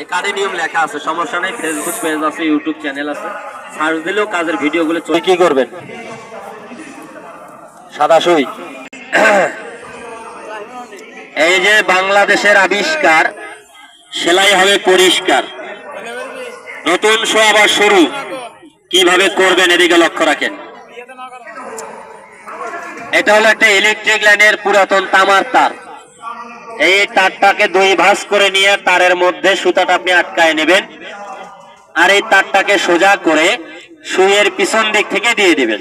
এই নিয়ম লেখা আছে, সমস্যা নেই ফেসবুক পেজ আছে ইউটিউব চ্যানেল আছে। সার্চ দিলেও কাজের ভিডিওগুলো কি করবেন? এই যে বাংলাদেশের আবিষ্কার, সেলাই হবে পরিষ্কার। নতুন শো আবার শুরু। কীভাবে করবেন এদিকে লক্ষ্য রাখেন। এটা হলো একটা ইলেকট্রিক লাইনের পুরাতন তামার তার। এই তারটাকে দুই ভাঁজ করে নিয়ে তারের মধ্যে সুতাটা আপনি আটকায় নেবেন আর এই তারটাকে সোজা করে সুইয়ের পিছন দিক থেকে দিয়ে দিবেন।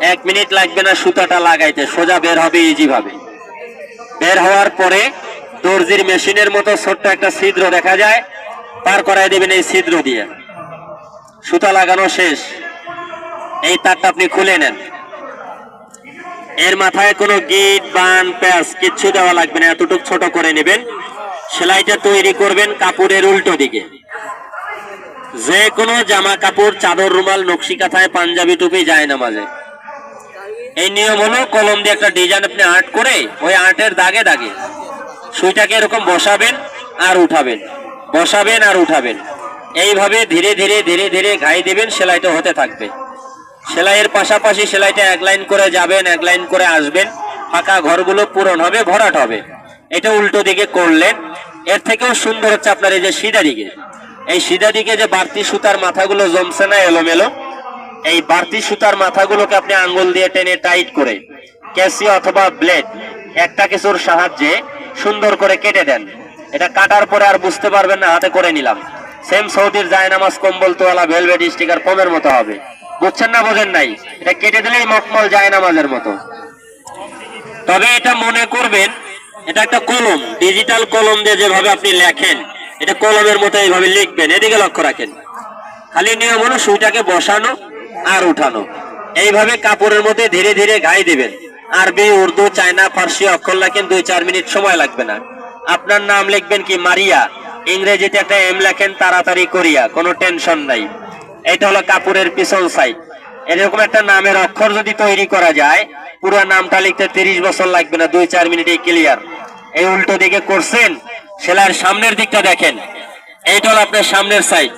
এক মিনিট লাগবে না সুতাটা লাগাইতে, সোজা বের হবে ইজি ভাবে বের হওয়ার পরে দর্জির মেশিনের মতো ছোট্ট একটা ছিদ্র দেখা যায়, পার করাই দেবেন এই ছিদ্র দিয়ে। সুতা লাগানো শেষ। এই তারটা আপনি খুলে নেন। এর মাথায় কোনো গিট, বান, প্যাঁচ কিচ্ছু দেওয়া লাগবে না, এতটুকু ছোট করে নেবেন। সেলাইটা তৈরি করবেন কাপড়ের উল্টো দিকে। যে কোনো জামা কাপড়, চাদর, রুমাল, নকশি কাঁথায়, পাঞ্জাবি টুপি যায় না মাঝে। এই নিয়ম হলো কলম দিয়ে একটা ডিজাইন আপনি আর্ট করে ওই আর্টের দাগে দাগে সুইটাকে এরকম বসাবেন আর উঠাবেন, বসাবেন আর উঠাবেন। এইভাবে ধীরে ধীরে ধীরে ধীরে ঘাই দেবেন সেলাইটা হতে থাকবে। সেলাইয়ের পাশাপাশি সেলাইটা এক লাইন করে যাবেন, এক লাইন করে আসবেন। ফাঁকা ঘরগুলো পূরণ হবে, ভরাট হবে। এটা উল্টো দিকে করলেন। এর থেকেও সুন্দর হচ্ছে আপনার এই যে সিধা দিকে এই সিধা দিকে যে বাড়তি সুতার মাথাগুলো জমছে না এলোমেলো, এই বাড়তি সুতার মাথাগুলোকে আপনি আঙ্গুল দিয়ে টেনে টাইট করে, ক্যাসি অথবা ব্লেড, একটা কিছুর সাহায্যে সুন্দর করে কেটে দেন। এটা কাটার পরে আর বুঝতে পারবেন না, হাতে করে নিলাম। সেম সৌদির জায়নামাজ কম্বল তোয়ালা ভেলভেট স্টিকার কমের মতো হবে। বুঝছেন না, বোঝেন নাই? এটা কেটে দিলেই মকমল জায়নামাজের মতো। তবে এটা মনে করবেন, এটা একটা কলম ডিজিটাল কলম দিয়ে যেভাবে আপনি লেখেন, এটা কলমের মতো এইভাবে লিখবেন, এদিকে লক্ষ্য রাখেন। খালি নিয়ম হলো সুইটাকে বসানো আর উঠানো। এইভাবে কাপড়ের মধ্যে ধীরে ধীরে গায়ে দেবেন। আরবি, উর্দু, চায়না, ফার্সি অক্ষর লেখেন দুই চার মিনিট সময় লাগবে না। আপনার নাম লিখবেন কি, মারিয়া। ইংরেজিতে একটা এম লেখেন, তাড়াতাড়ি করিয়া, কোনো টেনশন নাই। এটা হলো কাপড়ের পিছন সাইড এরকম একটা নামের অক্ষর যদি তৈরি করা যায়, পুরো নামটা লিখতে তিরিশ বছর লাগবে না, দুই চার মিনিটে ক্লিয়ার এই উল্টো দিকে করছেন, সেলাইয়ের সামনের দিকটা দেখেন। এইটা হলো আপনার সামনের সাইড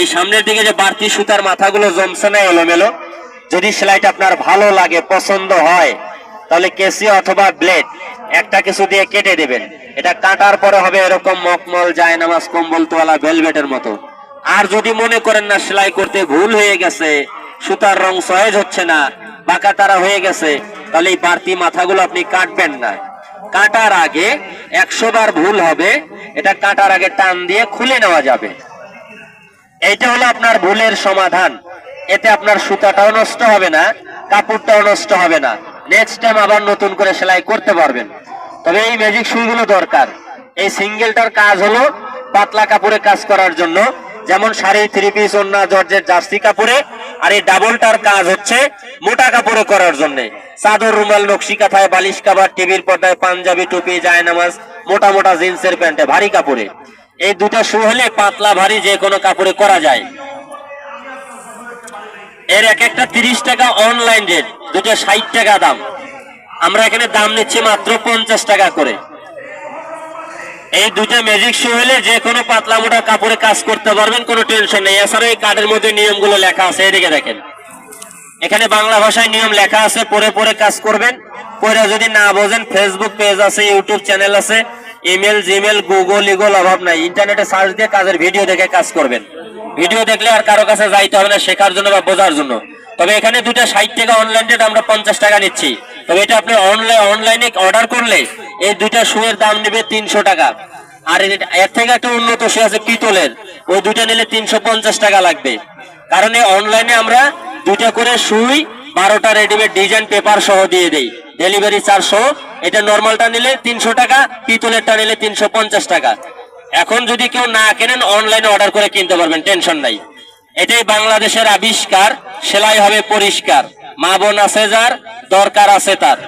এই সামনের দিকে যে বাড়তি সুতার মাথাগুলো জমছে না এলোমেলো, যদি সেলাইটা আপনার ভালো লাগে, পছন্দ হয়, তাহলে কেসি অথবা ব্লেড একটা কিছু দিয়ে কেটে দেবেন। এটা কাটার পরে হবে এরকম মকমল জায়নামাজ কম্বল তোয়ালা ভেলভেটের মতো। আর যদি মনে করেন না সেলাই করতে ভুল হয়ে গেছে, সুতার রং সহেজ হচ্ছে না, বাঁকা তারা হয়ে গেছে, তাহলে এই বাড়তি মাথাগুলো আপনি কাটবেন না। কাটার আগে একশো বার ভুল হবে, এটা কাটার আগে টান দিয়ে খুলে নেওয়া যাবে। এটা হলো আপনার ভুলের সমাধান। এতে আপনার সুতাটাও নষ্ট হবে না, কাপড়টাও নষ্ট হবে না। নেক্সট টাইম আবার নতুন করে সেলাই করতে পারবেন। তবে এই ম্যাজিক সুইগুলো দরকার। এই সিঙ্গেলটার কাজ হলো পাতলা কাপড়ে কাজ করার জন্য যেমন শাড়ি থ্রি পিস ওন্না জর্জের জার্সি কাপড়ে। আর এই ডাবলটার কাজ হচ্ছে মোটা কাপড়ে করার জন্য। চাদর, রুমাল, নকশি কাঁথায়, বালিশ কাবার টিভির পর্দায়, পাঞ্জাবি, টুপি, জায়নামাজ, মোটা মোটা জিন্সের প্যান্টে ভারী কাপড়ে। এই দুটো শু হলে পাতলা, ভারী যে কোনো কাপড়ে করা যায়। এর এক একটা তিরিশ টাকা অনলাইন রেট দুটো ষাট টাকা দাম। আমরা এখানে দাম নিচ্ছি মাত্র পঞ্চাশ টাকা করে। এই দুটো ম্যাজিক শু হলে যে কোনো পাতলা মোটা কাপড়ে কাজ করতে পারবেন, কোনো টেনশন নেই। এছাড়া এই কার্ডের মধ্যে নিয়মগুলো লেখা আছে এদিকে দেখেন। এখানে বাংলা ভাষায় নিয়ম লেখা আছে পরে পরে কাজ করবেন। পরে যদি না বোঝেন ফেসবুক পেজ আছে ইউটিউব চ্যানেল আছে ইমেল জিমেল গুগল ইগল অভাব নাই। ইন্টারনেটে সার্চ দিয়ে কাজের ভিডিও দেখে কাজ করবেন। ভিডিও দেখলে আর কারও কাছে যাইতে হবে না, শেখার জন্য বা বোঝার জন্য। তবে এখানে দুটা ষাট টাকা অনলাইন রেট আমরা পঞ্চাশ টাকা নিচ্ছি। তবে এটা আপনি অনলাইন অনলাইনে অর্ডার করলে এই দুইটা শুয়ের দাম নেবে তিনশো টাকা। আর এর- থেকে একটা উন্নত শু আছে পিতলের। ওই দুইটা নিলে তিনশো পঞ্চাশ টাকা লাগবে। কারণ এই অনলাইনে আমরা দুইটা করে সুই বারোটা রেডিমেড ডিজাইন পেপার সহ দিয়ে দেই। ডেলিভারি চার্জ সহ। এটা নর্মালটা নিলে তিনশো টাকা, পিতলেরটা নিলে তিনশো পঞ্চাশ টাকা। এখন যদি কেউ না কেনেন অনলাইনে অর্ডার করে কিনতে পারবেন, টেনশন নাই। এটাই বাংলাদেশের আবিষ্কার, সেলাই হবে পরিষ্কার। মা বোন আছে যার দরকার আছে তার।